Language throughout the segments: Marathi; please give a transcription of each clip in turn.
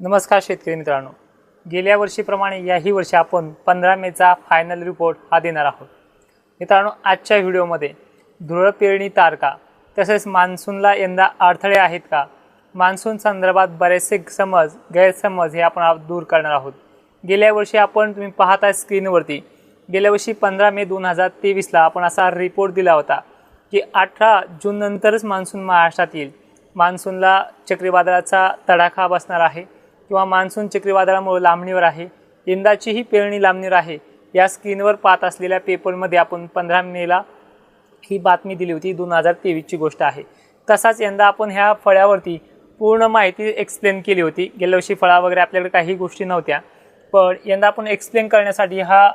नमस्कार शेतकरी मित्रांनो. गेल्या वर्षीप्रमाणे याही वर्षी आपण पंधरा मेचा फायनल रिपोर्ट हा देणार आहोत. मित्रांनो आजच्या व्हिडिओमध्ये धुळ पेरणी तारका तसेच मान्सूनला यंदा अडथळे आहेत का? मान्सून संदर्भात बरेचसे समज गैरसमज हे आपण दूर करणार आहोत. गेल्या वर्षी आपण तुम्ही पाहता स्क्रीनवरती. गेल्या वर्षी पंधरा मे दोन हजार तेवीसला आपण असा रिपोर्ट दिला होता की अठरा जूननंतरच मान्सून महाराष्ट्रात येईल. मान्सूनला चक्रीवादळाचा तडाखा बसणार आहे. किंवा मान्सून चक्रीवादळामुळे लांबणीवर आहे यंदाचीही पेरणी लांबणीवर आहे या स्क्रीनवर पाहत असलेल्या पेपरमध्ये आपण पंधरा मेला ही बातमी दिली होती दोन हजार तेवीसची गोष्ट आहे. तसाच यंदा आपण ह्या फळ्यावरती पूर्ण माहिती एक्सप्लेन केली होती. गेल्या वर्षी फळा वगैरे आपल्याकडे काही गोष्टी नव्हत्या. पण यंदा आपण एक्सप्लेन करण्यासाठी हा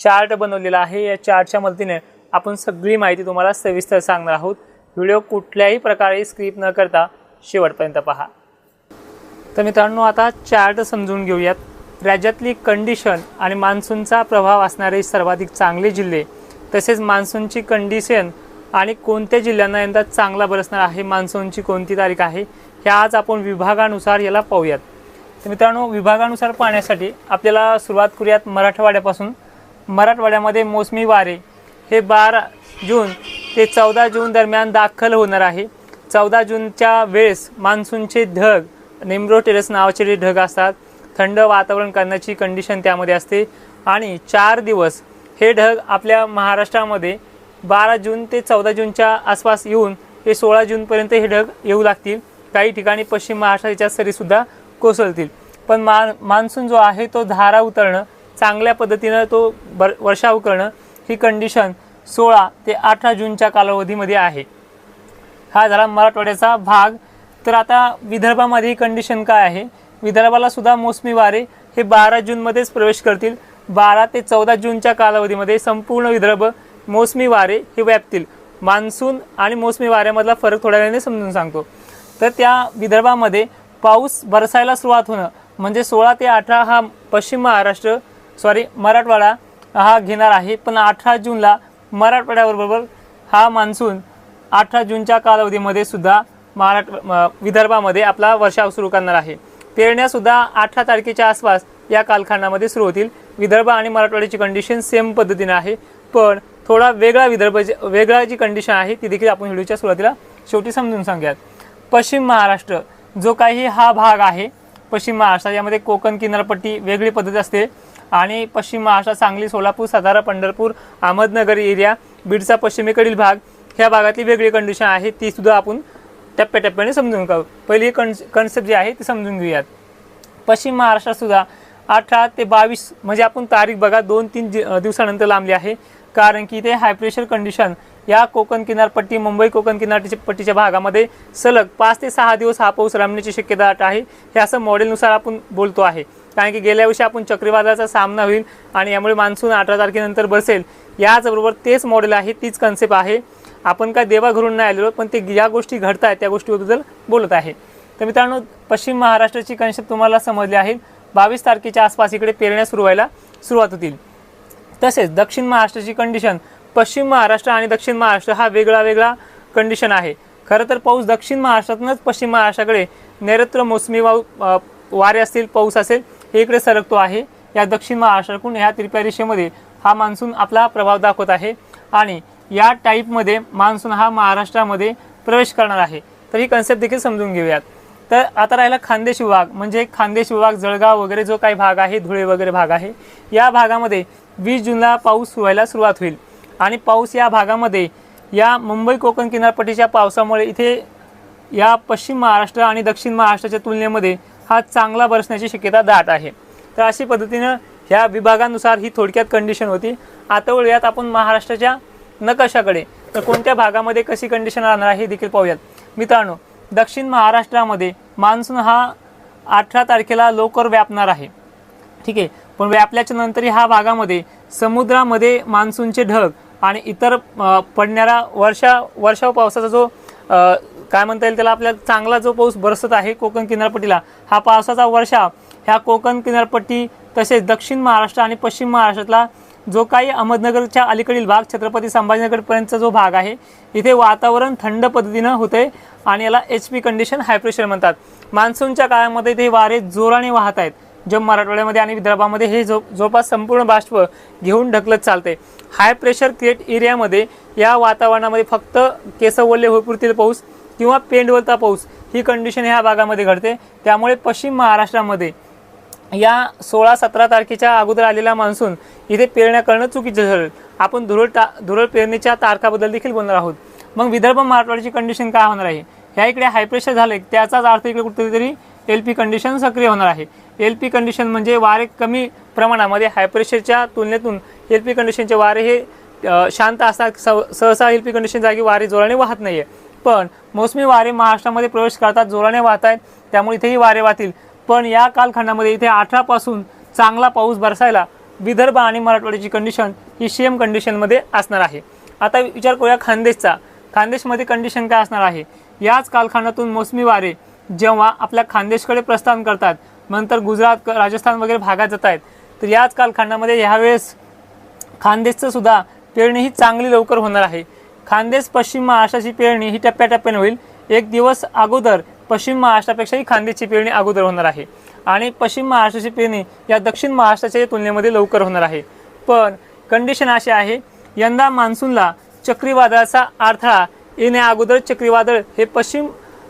चार्ट बनवलेला आहे. या चार्टच्या मदतीने आपण सगळी माहिती तुम्हाला सविस्तर सांगणार आहोत. व्हिडिओ कुठल्याही प्रकारे स्क्रिप न करता शेवटपर्यंत पहा. तर मित्रांनो आता चार्ट समजून घेऊयात. राज्यातली कंडिशन आणि मान्सूनचा प्रभाव असणारे सर्वाधिक चांगले जिल्हे तसेच मान्सूनची कंडिशन आणि कोणत्या जिल्ह्यांना यंदा चांगला बरसणार आहे मान्सूनची कोणती तारीख आहे ह्या आज आपण विभागानुसार याला पाहूयात. तर मित्रांनो विभागानुसार पाहण्यासाठी आपल्याला सुरुवात करूयात मराठवाड्यापासून. मराठवाड्यामध्ये मोसमी वारे हे बारा जून ते चौदा जून दरम्यान दाखल होणार आहे. चौदा जूनच्या वेळेस मान्सूनचे ढग निम्रो टेरेस नावाचे जे ढग असतात थंड वातावरण करण्याची कंडिशन त्यामध्ये असते. आणि चार दिवस हे ढग आपल्या महाराष्ट्रामध्ये बारा जून ते चौदा जूनच्या आसपास येऊन ते सोळा जूनपर्यंत हे ढग येऊ लागतील. काही ठिकाणी पश्चिम महाराष्ट्राच्या सरीसुद्धा कोसळतील. पण मा मान्सून जो आहे तो धारा उतरणं चांगल्या पद्धतीनं तो बर वर्षाव करणं ही कंडिशन सोळा ते अठरा जूनच्या कालावधीमध्ये आहे. हा झाला मराठवाड्याचा भाग. तर आता विदर्भामध्ये ही कंडिशन काय आहे? विदर्भाला सुद्धा मोसमी वारे हे बारा जूनमध्येच प्रवेश करतील. बारा ते चौदा जूनच्या कालावधीमध्ये संपूर्ण विदर्भ मोसमी वारे हे व्यापतील. मान्सून आणि मोसमी वाऱ्यामधला फरक थोड्या वेळाने समजून सांगतो. तर त्या विदर्भामध्ये पाऊस बरसायला सुरुवात होणं म्हणजे सोळा ते अठरा हा पश्चिम महाराष्ट्र सॉरी मराठवाडा हा घेणार आहे. पण अठरा जूनला मराठवाड्याबरोबर हा मान्सून अठरा जूनच्या कालावधीमध्ये सुद्धा महाराष्ट्र विदर्भामध्ये आपला वर्षाव सुरू करणार आहे. पेरण्यासुद्धा अठरा तारखेच्या आसपास या कालखंडामध्ये सुरू होतील. विदर्भ आणि मराठवाड्याची कंडिशन सेम पद्धतीने आहे. पण थोडा वेगळा विदर्भ वेगळा जी कंडिशन आहे ती देखील आपण व्हिडिओच्या सुरुवातीला शेवटी समजून सांगूयात. पश्चिम महाराष्ट्र जो काही हा भाग आहे पश्चिम महाराष्ट्र यामध्ये कोकण किनारपट्टी वेगळी पद्धत असते. आणि पश्चिम महाराष्ट्र सांगली सोलापूर सातारा पंढरपूर अहमदनगर एरिया बीडचा पश्चिमेकडील भाग ह्या भागातली वेगळी कंडिशन आहे ती सुद्धा आपण टप्प्याटप्प्याने समजून घेऊ पहिली कन कन्सेप्ट जी आहे ती समजून घेऊयात. पश्चिम महाराष्ट्रातसुद्धा अठरा ते बावीस म्हणजे आपण तारीख बघा दोन तीन दि- दिवसानंतर लांबली आहे. कारण की इथे हाय प्रेशर कंडिशन या कोकण किनारपट्टी मुंबई कोकण किनारपट्टीच्या भागामध्ये सलग पाच ते सहा दिवस हा पाऊस रमण्याची शक्यता आहे. हे असं मॉडेलनुसार आपण बोलतो आहे. कारण की गेल्या वर्षी आपण चक्रीवादळाचा सामना होईल आणि यामुळे मान्सून अठरा तारखेनंतर बसेल. याचबरोबर तेच मॉडेल आहे तीच कन्सेप्ट आहे. आपण काय देवाघरून नाही आलेलो पण ते ज्या गोष्टी घडत आहेत त्या गोष्टीबद्दल बोलत आहे. तर मित्रांनो पश्चिम महाराष्ट्राची कन्सेप्ट तुम्हाला समजली आहे. बावीस तारखेच्या आसपास इकडे पेरण्या सुरू व्हायला सुरुवात होतील. तसेच दक्षिण महाराष्ट्राची कंडिशन पश्चिम महाराष्ट्र आणि दक्षिण महाराष्ट्र हा वेगळा वेगळा कंडिशन आहे. खरं तर पाऊस दक्षिण महाराष्ट्रातूनच पश्चिम महाराष्ट्राकडे नैऋत्य मोसमी वाव वारे असतील पाऊस असेल हे इकडे सरकतो आहे. या दक्षिण महाराष्ट्राकडून ह्या तिरप्या रेषेमध्ये हा मान्सून आपला प्रभाव दाखवत आहे. आणि या टाईपमध्ये मान्सून हा महाराष्ट्रामध्ये प्रवेश करणार आहे. तर ही कन्सेप्ट देखील समजून घेऊयात. तर आता राहिला खानदेश विभाग. म्हणजे खानदेश विभाग जळगाव वगैरे जो काही भाग आहे धुळे वगैरे भाग आहे या भागामध्ये वीस जूनला पाऊस व्हायला सुरुवात होईल. आणि पाऊस या भागामध्ये या मुंबई कोकण किनारपट्टीच्या पावसामुळे इथे या पश्चिम महाराष्ट्र आणि दक्षिण महाराष्ट्राच्या तुलनेमध्ये हा चांगला बरसण्याची शक्यता दाट आहे. तर अशी पद्धतीनं ह्या विभागानुसार ही थोडक्यात कंडिशन होती. आता वळूयात आपण महाराष्ट्राच्या नकाशाकडे तर कोणत्या भागामध्ये कशी कंडिशन राहणार आहे हे देखील पाहूयात. मित्रांनो दक्षिण महाराष्ट्रामध्ये मान्सून हा अठरा तारखेला लवकर व्यापणार आहे. ठीक आहे? पण व्यापल्याच्या नंतरही हा भागामध्ये समुद्रामध्ये मान्सूनचे ढग आणि इतर पडणाऱ्या पडणारा वर्षा वर्षाव पावसाचा जो काय म्हणता येईल त्याला आपल्याला चांगला जो पाऊस बरसत आहे कोकण किनारपट्टीला हा पावसाचा वर्षाव ह्या कोकण किनारपट्टी तसेच दक्षिण महाराष्ट्र आणि पश्चिम महाराष्ट्रातला जो काही अहमदनगरच्या अलीकडील भाग छत्रपती संभाजीनगरपर्यंतचा जो भाग आहे इथे वातावरण थंड पद्धतीनं होते आणि याला H P condition high pressure म्हणतात. मान्सूनच्या काळामध्ये ते वारे जोराने वाहत आहेत. जम्मू मराठवाड्यामध्ये आणि विदर्भामध्ये हे जो जवळपास संपूर्ण बाष्प घेऊन ढकलत चालते. हाय प्रेशर क्रिएट एरियामध्ये या वातावरणामध्ये फक्त केसवल्ले होईपुरतील पाऊस किंवा पेंडवलता पाऊस ही कंडिशन ह्या भागामध्ये घडते. त्यामुळे पश्चिम महाराष्ट्रामध्ये या सोळा सतरा तारखेच्या अगोदर आलेला मान्सून इथे पेरण्या करणं चुकीचं ठरेल. आपण धुरळ ता धुरळ पेरणीच्या तारखाबद्दल देखील बोलणार आहोत. मग विदर्भ मराठवाड्याची कंडिशन काय होणार आहे? ह्या इकडे हाय प्रेशर आहे त्याचाच अर्थ इकडे कुठेतरी एल पी कंडिशन सक्रिय होणार आहे. एल पी कंडिशन म्हणजे वारे कमी प्रमाणामध्ये हाय प्रेशरच्या तुलनेतून एल पी कंडिशनचे वारे हे शांत असतात. सह- सहसा एल पी कंडिशन जागी वारे जोराने वाहत नाही आहे पण मोसमी वारे महाराष्ट्रामध्ये प्रवेश करतात. जोराने वाहत आहेत त्यामुळे इथेही वारे वाहतील. पण या कालखंडामध्ये इथे अठरापासून चांगला पाऊस बरसायला विदर्भ आणि मराठवाड्याची कंडिशन ही सेम कंडिशनमध्ये असणार आहे. आता विचार करूया खानदेशचा. खानदेशमध्ये कंडिशन काय असणार आहे? याच कालखंडातून मोसमी वारे जेव्हा आपल्या खानदेशकडे प्रस्थान करतात नंतर गुजरात राजस्थान वगैरे भागात जात आहेत तर याच कालखंडामध्ये ह्यावेळेस खानदेशचं सुद्धा पेरणी ही चांगली लवकर होणार आहे. खानदेश पश्चिम महाराष्ट्राची पेरणी ही टप्प्याटप्प्याने होईल. एक दिवस अगोदर पश्चिम महाराष्ट्रापेक्षाही खांदेची पेरणी अगोदर होणार आहे. आणि पश्चिम महाराष्ट्राची पेरणी या दक्षिण महाराष्ट्राच्या तुलनेमध्ये लवकर होणार आहे. पण कंडिशन अशी आहे यंदा मान्सूनला चक्रीवादळाचा अडथळा येण्या अगोदर चक्रीवादळ हे पश्चिम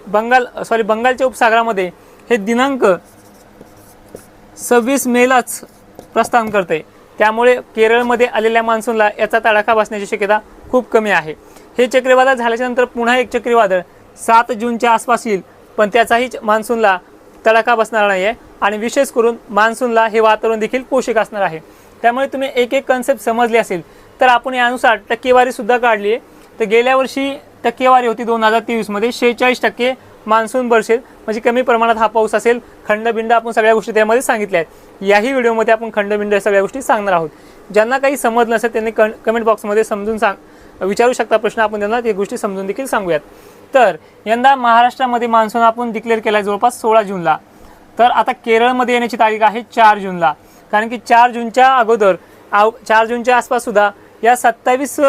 बंगाल सॉरी बंगालच्या उपसागरामध्ये हे दिनांक सव्वीस मेलाच प्रस्थान करते. त्यामुळे केरळमध्ये आलेल्या मान्सूनला याचा तडाखा बसण्याची शक्यता खूप कमी आहे. हे चक्रीवादळ झाल्याच्यानंतर पुन्हा एक चक्रीवादळ सात जूनच्या आसपास येईल. पण त्याचाही मान्सूनला तडाखा बसणार नाही आहे आणि विशेष करून मान्सूनला हे वातावरण देखील पोषक असणार आहे. त्यामुळे तुम्ही एक एक कन्सेप्ट समजले असेल तर आपण यानुसार टक्केवारीसुद्धा काढली आहे तर गेल्या वर्षी टक्केवारी होती दोन हजार तेवीसमध्ये शेहेचाळीस टक्के मान्सून बरसेल. म्हणजे कमी प्रमाणात हा पाऊस असेल. खंडबिंड आपण सगळ्या गोष्टी त्यामध्ये सांगितल्या आहेत. याही व्हिडिओमध्ये आपण खंडबिंड सगळ्या गोष्टी सांगणार आहोत. ज्यांना काही समजलं नसेल त्यांनी कं कमेंट बॉक्समध्ये समजून सांग विचारू शकता प्रश्न आपण त्यांना. ते गोष्टी समजून देखील सांगूयात. तर यंदा महाराष्ट्रामध्ये मान्सून आपण डिक्लेअर केला आहे जवळपास सोळा जूनला. तर आता केरळमध्ये येण्याची तारीख आहे चार जूनला. कारण की चार जूनच्या अगोदर आव चार जूनच्या आसपास सुद्धा या सत्तावीस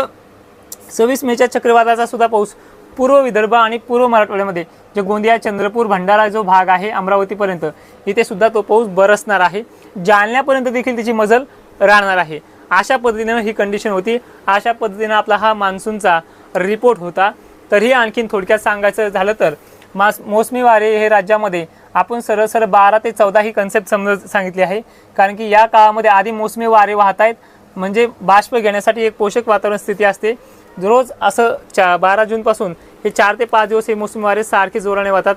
सव्वीस मेच्या चक्रीवादळाचा सुद्धा पाऊस पूर्व विदर्भ आणि पूर्व मराठवाड्यामध्ये जे गोंदिया चंद्रपूर भंडारा जो भाग आहे अमरावतीपर्यंत इथे सुद्धा तो पाऊस बरसणार आहे. जालन्यापर्यंत देखील त्याची मजल राहणार आहे. अशा पद्धतीनं ही कंडिशन होती. अशा पद्धतीनं आपला हा मान्सूनचा रिपोर्ट होता. तरीही आणखीन थोडक्यात सांगायचं झालं तर मास मोसमी वारे हे राज्यामध्ये आपण सरळ सरळ बारा ते चौदा ही कन्सेप्ट समज सांगितली आहे. कारण की या काळामध्ये आधी मोसमी वारे वाहत आहेत म्हणजे बाष्प घेण्यासाठी एक पोषक वातावरण स्थिती असते. रोज असं चा बारा जूनपासून हे चार ते पाच दिवस हे मोसमी वारे सारखे जोराने वाहतात.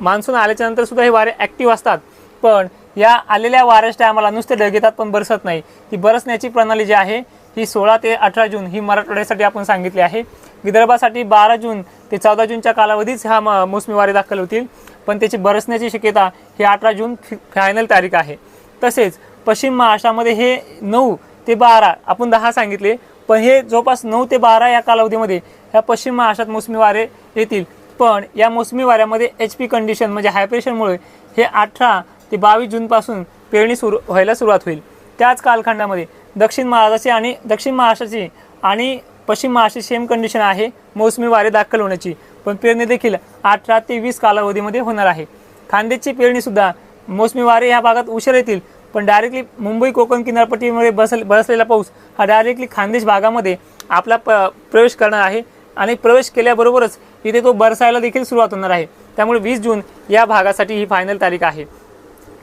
मान्सून आल्याच्यानंतर सुद्धा हे वारे ॲक्टिव्ह असतात. पण या आलेल्या वाऱ्याच टायमाला नुसते ढग पण बरसत नाही. ती बरसण्याची प्रणाली जी आहे ही सोळा ते अठरा जून ही मराठवाड्यासाठी आपण सांगितली आहे. विदर्भासाठी बारा जून ते चौदा जूनच्या कालावधीच ह्या म- मोसमी वारे दाखल होतील. पण त्याची बरसण्याची शक्यता ही अठरा जून फि- फायनल तारीख आहे. तसेच पश्चिम महाराष्ट्रामध्ये हे नऊ ते बारा आपण दहा सांगितले पण हे जवळपास नऊ ते बारा या कालावधीमध्ये ह्या पश्चिम महाराष्ट्रात मोसमी वारे येतील. पण या मोसमी वाऱ्यामध्ये एच पी कंडिशन म्हणजे हाय प्रेशरमुळे हे अठरा ते बावीस जूनपासून पेरणी सुरू व्हायला सुरुवात होईल. त्याच कालखंडामध्ये दक्षिण महाराष्ट्राची आणि दक्षिण महाराष्ट्राची आणि पश्चिम महाराष्ट्र सेम कंडिशन आहे मोसमी वारे दाखल होण्याची. पण पेरणी देखील अठरा ते वीस कालावधीमध्ये होणार आहे. खानदेशची पेरणीसुद्धा मोसमी वारे ह्या भागात उशीर येतील पण डायरेक्टली मुंबई कोकण किनारपट्टीमध्ये बसल बसलेला पाऊस हा डायरेक्टली खानदेश भागामध्ये आपला प प्रवेश करणार आहे. आणि प्रवेश केल्याबरोबरच इथे तो बरसायला देखील सुरुवात होणार आहे. त्यामुळे वीस जून या भागासाठी ही फायनल तारीख आहे.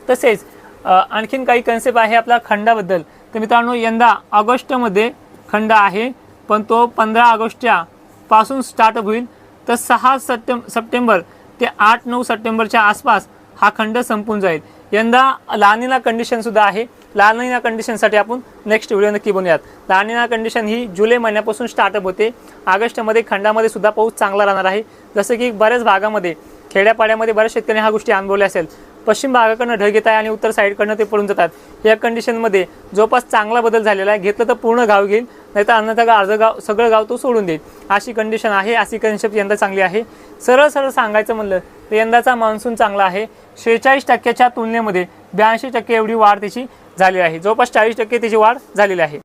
तसेच आणखीन काही कन्सेप्ट आहे आपल्या खंडाबद्दल. तर मित्रांनो यंदा ऑगस्टमध्ये खंड आहे. पण तो पंधरा ऑगस्टच्या पासून स्टार्टअप होईल. तर सहा सप्टें सप्टेंबर ते आठ नऊ सप्टेंबरच्या आसपास हा खंड संपून जाईल. यंदा लानिना कंडिशनसुद्धा आहे. लानिना कंडिशनसाठी आपण नेक्स्ट व्हिडिओ नक्की बनूयात लानिना कंडिशन ही जुलै महिन्यापासून स्टार्टअप होते. ऑगस्टमध्ये खंडामध्ये सुद्धा पाऊस चांगला राहणार आहे. जसं की बऱ्याच भागामध्ये खेड्यापाड्यामध्ये बऱ्याच शेतकऱ्यांनी हा गोष्टी अनुभवल्या असेल. पश्चिम भागाकडनं ढग येत आहे आणि उत्तर साईडकडनं ते पडून जातात. या कंडिशनमध्ये जवळपास चांगला बदल झालेला आहे. घेतलं तर पूर्ण गाव घेईल. नाही तर अन्यथा अर्ध गाव सगळं गाव तो सोडून देईल. अशी कंडिशन आहे अशी कंडिशन यंदा चांगली आहे. सरळ सरळ सांगायचं म्हणलं तर यंदाचा मान्सून चांगला आहे. शेहेचाळीस टक्क्याच्या तुलनेमध्ये ब्याऐंशी टक्के एवढी वाढ त्याची झाली आहे. जवळपास चाळीस टक्के त्याची वाढ झालेली आहे.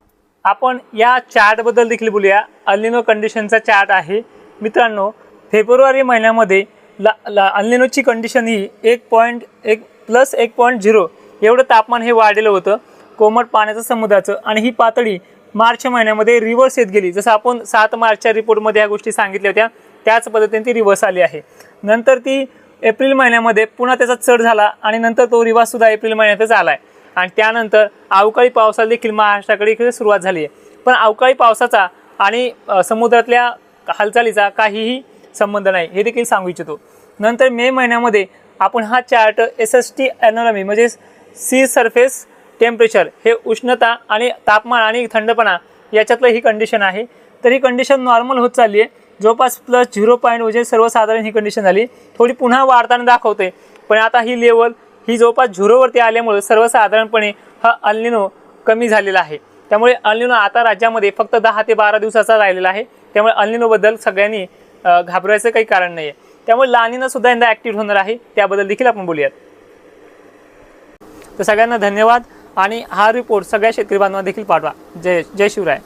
आपण या चार्टबद्दल देखील बोलूया. अल्लिनो कंडिशनचा चार्ट आहे. मित्रांनो फेब्रुवारी महिन्यामध्ये ला ला अल्लिनोची कंडिशन ही एक पॉईंट एक प्लस एक पॉईंट झिरो एवढं तापमान हे वाढलेलं होतं. कोमट पाण्याचं समुद्राचं आणि ही पातळी मार्च महिन्यामध्ये रिव्हर्स येत गेली. जसं आपण सात मार्चच्या रिपोर्टमध्ये ह्या गोष्टी सांगितल्या होत्या त्याच पद्धतीने ती रिव्हर्स आली आहे. नंतर ती एप्रिल महिन्यामध्ये पुन्हा त्याचा चढ झाला आणि नंतर तो रिवाजसुद्धा एप्रिल महिन्यातच आला आहे आणि त्यानंतर अवकाळी पावसाला देखील महाराष्ट्राकडे इकडे सुरुवात झाली आहे. पण अवकाळी पावसाचा आणि समुद्रातल्या हालचालीचा काहीही संबंध नाही हे देखील सांगू इच्छितो. नंतर मे महिन्यामध्ये आपण हा chart S S T anomaly म्हणजे सी सरफेस टेम्परेचर हे उष्णता आणि तापमान आणि थंडपणा याच्यातलं ही कंडिशन आहे. तर ही कंडिशन नॉर्मल होत चालली आहे जवळपास प्लस झिरो पॉईंट म्हणजे सर्वसाधारण ही कंडिशन झाली. थोडी पुन्हा वाढताना दाखवते. पण आता ही लेवल ही जवळपास झिरोवरती आल्यामुळे सर्वसाधारणपणे हा अल्निनो कमी झालेला आहे. त्यामुळे अल्निनो आता राज्यामध्ये फक्त दहा ते बारा दिवसाचा राहिलेला आहे. त्यामुळे अल्निनोबद्दल सगळ्यांनी घाबरायचं काही कारण नाही आहे त्यामुळे लानिना सुद्धा यंदा ॲक्टिव्ह होणार आहे. त्याबद्दल देखील आपण बोलूयात. तर सगळ्यांना धन्यवाद. आणि हा रिपोर्ट सगळ्या शेतकरी बांधवांना देखील पाठवा. जय जय शिवराय.